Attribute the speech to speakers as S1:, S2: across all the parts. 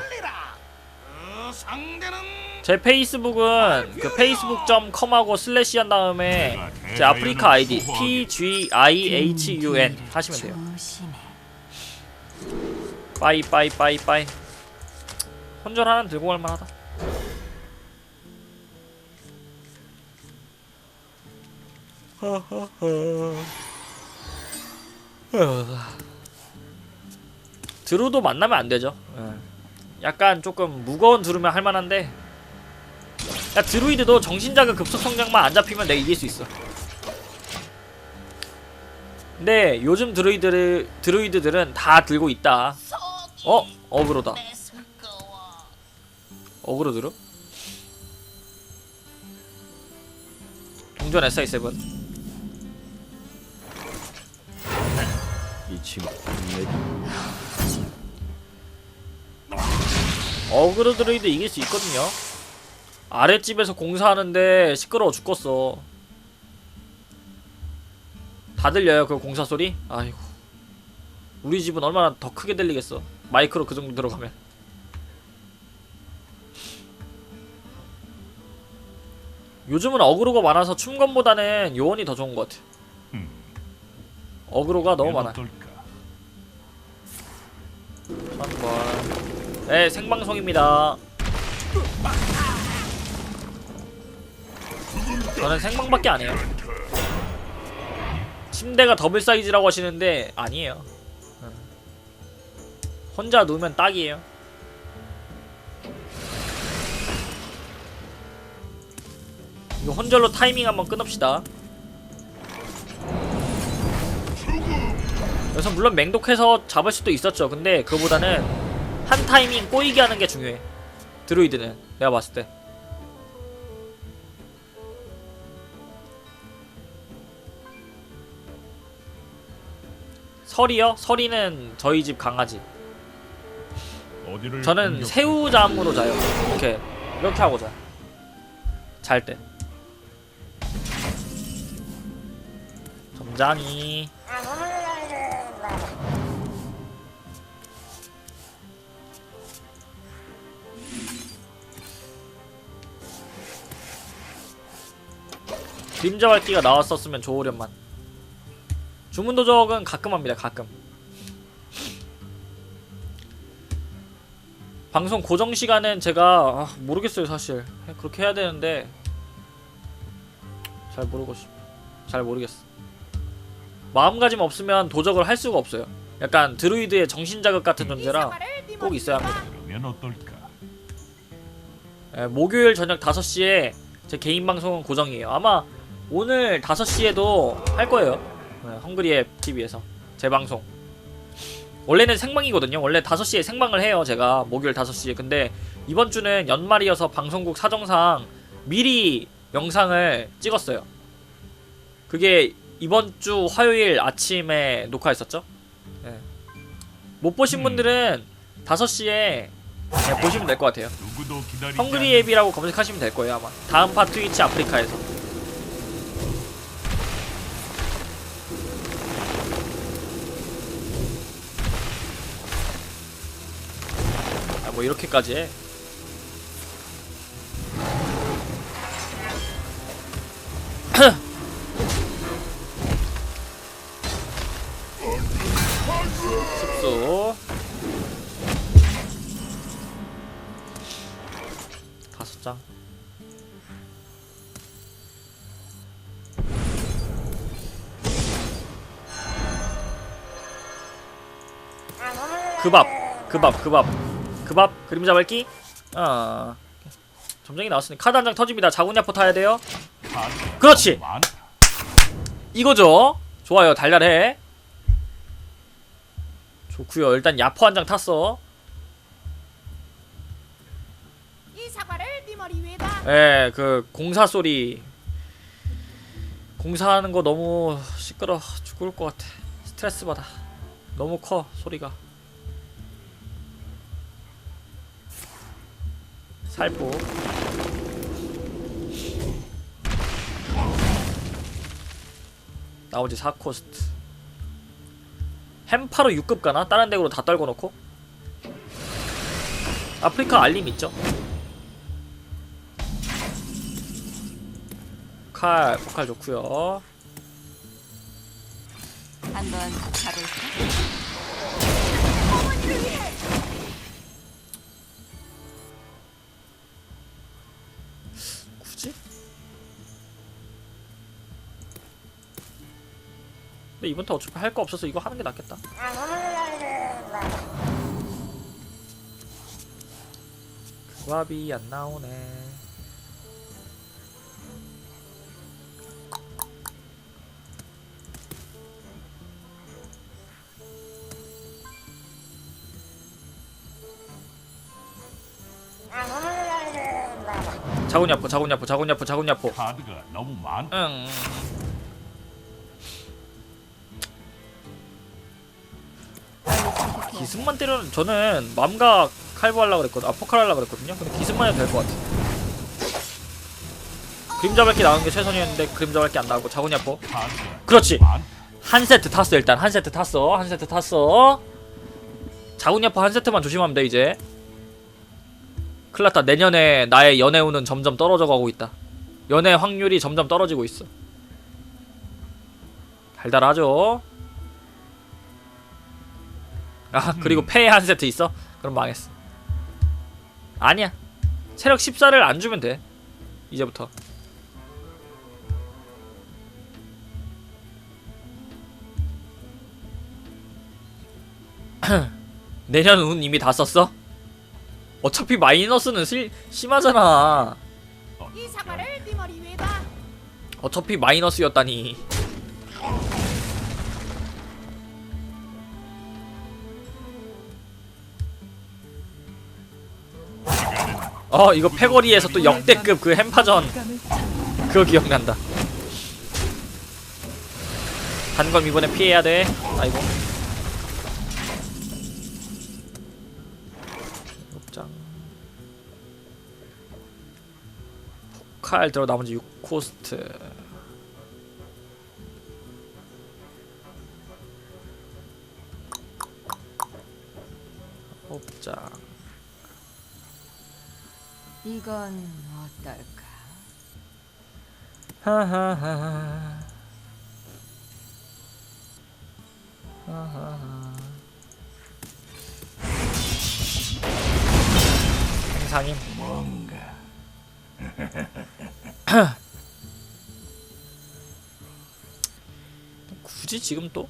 S1: 그 상대는
S2: 제 페이스북은 그 facebook.com하고 슬래시 한 다음에 제 아프리카 아이디 pgiahun 하시면 돼요. 빠이 빠이 빠이 빠이 혼절 하나 들고 갈 만하다 드루도 만나면 안 되죠. 예. 약간 조금 무거운 드루면 할 만한데. 야 드루이드도 정신자극 급속 성장만 안 잡히면 내가 이길 수 있어. 근데 요즘 드루이드 드루이드들은 다 들고 있다. 어? 어그로다. 어그로 드루? 동전 SI7
S3: 이 친구
S2: 어그로 드루이드 이길 수 있거든요. 아랫집에서 공사하는데 시끄러워 죽겠어. 다 들려요 그 공사 소리? 아이고. 우리 집은 얼마나 더 크게 들리겠어. 마이크로 그 정도 들어가면. 요즘은 어그로가 많아서 춤건보다는 요원이 더 좋은 것 같아.
S1: 음.
S2: 어그로가 너무 많아? 한번 네 생방송입니다. 저는 생방밖에 안 해요. 침대가 더블 사이즈라고 하시는데 아니에요. 응. 혼자 누우면 딱이에요. 이거 혼절로 타이밍 한번 끊읍시다. 그래서 물론 맹독해서 잡을 수도 있었죠. 근데 그보다는 한 타이밍 꼬이게 하는 게 중요해. 드루이드는 내가 봤을 때. 설이요? 설이는 저희 집 강아지. 저는 새우잠으로 자요. 이렇게 이렇게 하고 자. 잘 때. 점장이. 그림자 밝기가 나왔었으면 좋으련만. 주문 도적은 가끔 합니다. 가끔. 방송 고정 시간은 제가 아, 모르겠어요 사실 그렇게 해야 되는데 잘 모르고 싶, 잘 모르겠어. 마음가짐 없으면 도적을 할 수가 없어요. 약간 드루이드의 정신자극 같은 존재라 꼭 있어야 합니다.
S1: 그러면 어떨까?
S2: 예, 목요일 저녁 5시에 제 개인 방송은 고정이에요. 아마 오늘 5시에도 할 거예요. 예, 헝그리의 TV에서 제 방송. 원래는 생방이거든요. 원래 5시에 생방을 해요. 제가 목요일 5시에. 근데 이번 주는 연말이어서 방송국 사정상 미리 영상을 찍었어요. 그게 이번 주 화요일 아침에 녹화했었죠. 예. 못 보신
S1: 음.
S2: 분들은 5시에 보시면 될 것 같아요. 헝그리 앱이라고 검색하시면 될 거예요 아마 다음 파 트위치 아프리카에서 뭐 이렇게까지 해. 습소. 다섯 장. 그밥, 그밥, 그밥, 그 밥 그림자 밝기. 아, 점쟁이 나왔으니 카드 한 장 터집니다. 자구냐포 타야 돼요. 그렇지. 이거죠. 좋아요. 달달해. 좋구요. 일단 야포 한 장 탔어.
S4: 네 머리 위에다.
S2: 예, 그 공사 소리 공사하는 거 너무 시끄러 죽을 것 같아. 스트레스 받아. 너무 커 소리가. 살포. 나머지 4코스트. 햄파로 6급 가나? 다른 덱으로 다 떨궈 놓고? 아프리카 알림 있죠? 칼, 포칼 좋고요.
S4: 한번 가볼까?
S2: 근데 이번 타 어차피 할 거 없어서 이거 하는 게 낫겠다. 그 밥이 안 나오네. 자군야포 자군야포 자군야포 자군야포
S1: 카드가 너무 많.
S2: 응. 기습만 때려는 저는 맘과 칼부 하려고 그랬거든. 아 포칼 하려고 그랬거든요. 근데 기습만 해도 될 것 같아. 그림자 밝기 나오는 게 최선이었는데 그림자 밝기 안 나오고 자군야포.
S1: 카드가
S2: 그렇지.
S1: 많.
S2: 한 세트 탔어 일단 한 세트 탔어 한 세트 탔어. 자군야포 한 세트만 조심하면 돼 이제. 클났다 내년에 나의 연애 운은 점점 떨어져 가고 있다. 연애 확률이 점점 떨어지고 있어. 달달하죠. 아 그리고 폐에 한 세트 있어? 그럼 망했어. 아니야. 체력 14를 안 주면 돼. 이제부터. 내년 운 이미 다 썼어? 어차피 마이너스는 실, 심하잖아.
S4: 이 사과를 네 머리 위에다.
S2: 어차피 마이너스였다니. 어 이거 패거리에서 또 역대급 그 햄파전 그거 기억난다. 단검 이번에 피해야 돼. 아이고. 장 포칼 들어 나머지 6코스트.
S4: 이건 어떨까?
S2: 하하하 하하하 행상임
S1: 뭔가.
S2: 굳이 지금 또?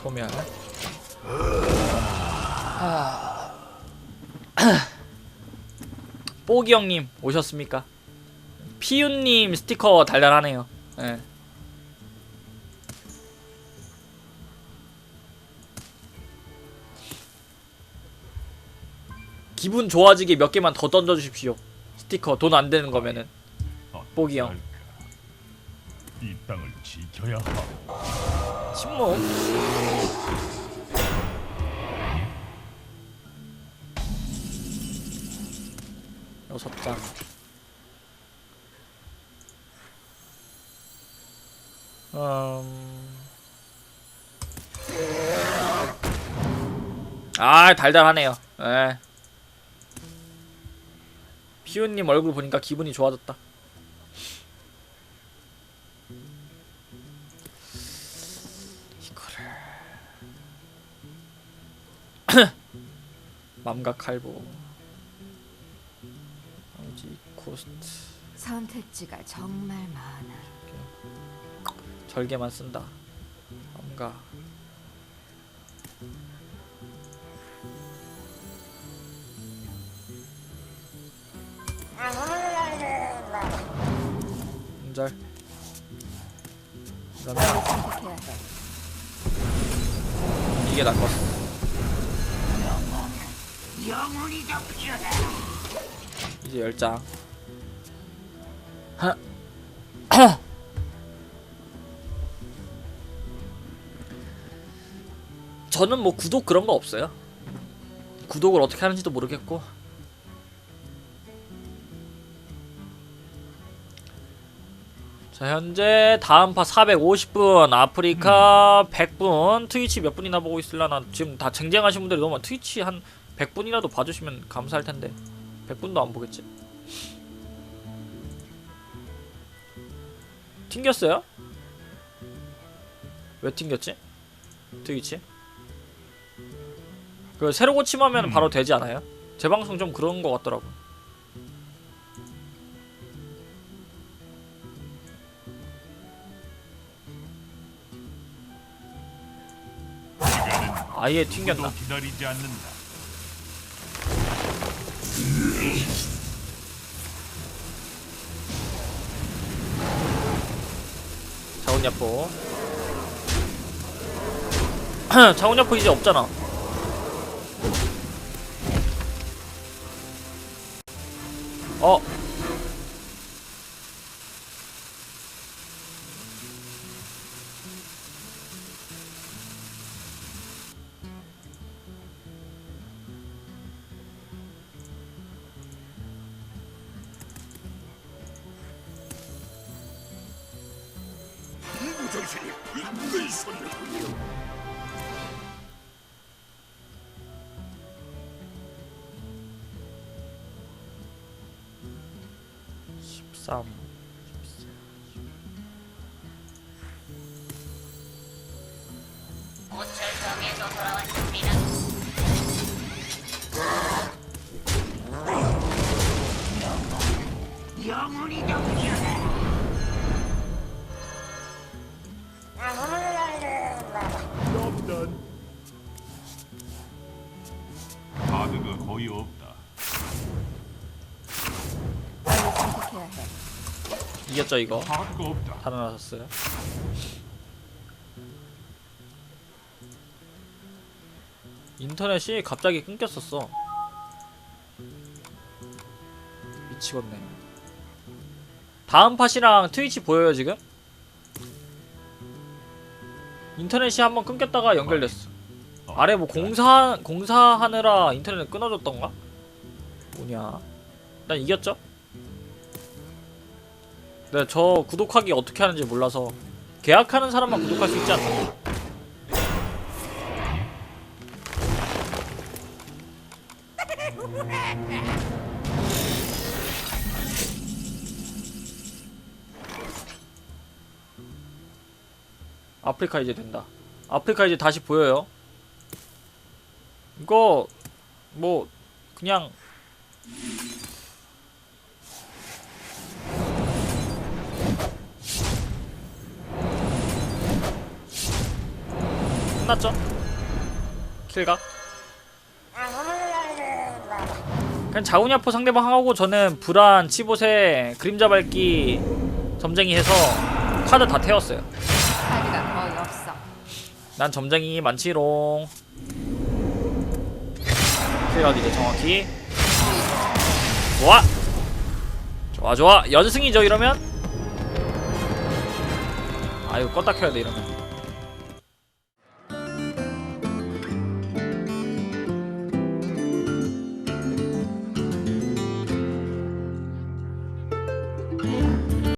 S2: 소멸 뽀기 형님 오셨습니까? 피윤님 스티커 달달하네요. 예. 기분 좋아지게 몇 개만 더 던져주십시오. 스티커 돈 안 되는 거면은. 뽀기 형.
S1: 이 땅을 지켜야 하고
S2: 침묵. 여섯 장. 음. 아 달달하네요. 예. 피우님 얼굴 보니까 기분이 좋아졌다. 이거를 맘각 칼보 코스트
S4: 선택지가 정말 많아.
S2: 절개만 쓴다 맘각 음절
S4: 해.
S2: 이게 낫겠어 이제 열장 저는 뭐 구독 그런 거 없어요. 구독을 어떻게 하는지도 모르겠고. 자 현재 다음 파 450분 아프리카 100분. 트위치 몇 분이나 보고 있을라나 지금 다 쟁쟁하신 분들이 너무 많 트위치 한 100분이라도 봐주시면 감사할 텐데. 100분도 안 보겠지 튕겼어요? 왜 튕겼지? 트위치? 그 새로 고침하면
S1: 음.
S2: 바로 되지 않아요? 제 방송 좀 그런 거 같더라고 아예 튕겼나? 자원야포. 자원야포 이제 없잖아. 어 13 이겼죠 이거. 살아나셨어요 인터넷이 갑자기 끊겼었어 미치겠네 다음 팟이랑 트위치 보여요 지금? 인터넷이 한번 끊겼다가 연결됐어 아래 뭐 공사 공사하느라 인터넷 끊어졌던가? 뭐냐? 난 이겼죠? 네, 저 구독하기 어떻게 하는지 몰라서 계약하는 사람만 구독할 수 있지 않나? 아프리카 이제 된다. 아프리카 이제 다시 보여요. 이거 뭐 그냥 끝났죠? 킬각? 그냥 자우냐포 상대방 하고 저는 불안, 치보세, 그림자 밟기 점쟁이 해서 카드 다 태웠어요.
S4: 카드가 거의 없어.
S2: 난 점쟁이 많지롱. 킬각 이제 정확히. 좋아! 좋아 좋아. 연승이죠 이러면? 아이고 껐다 켜야 돼 이러면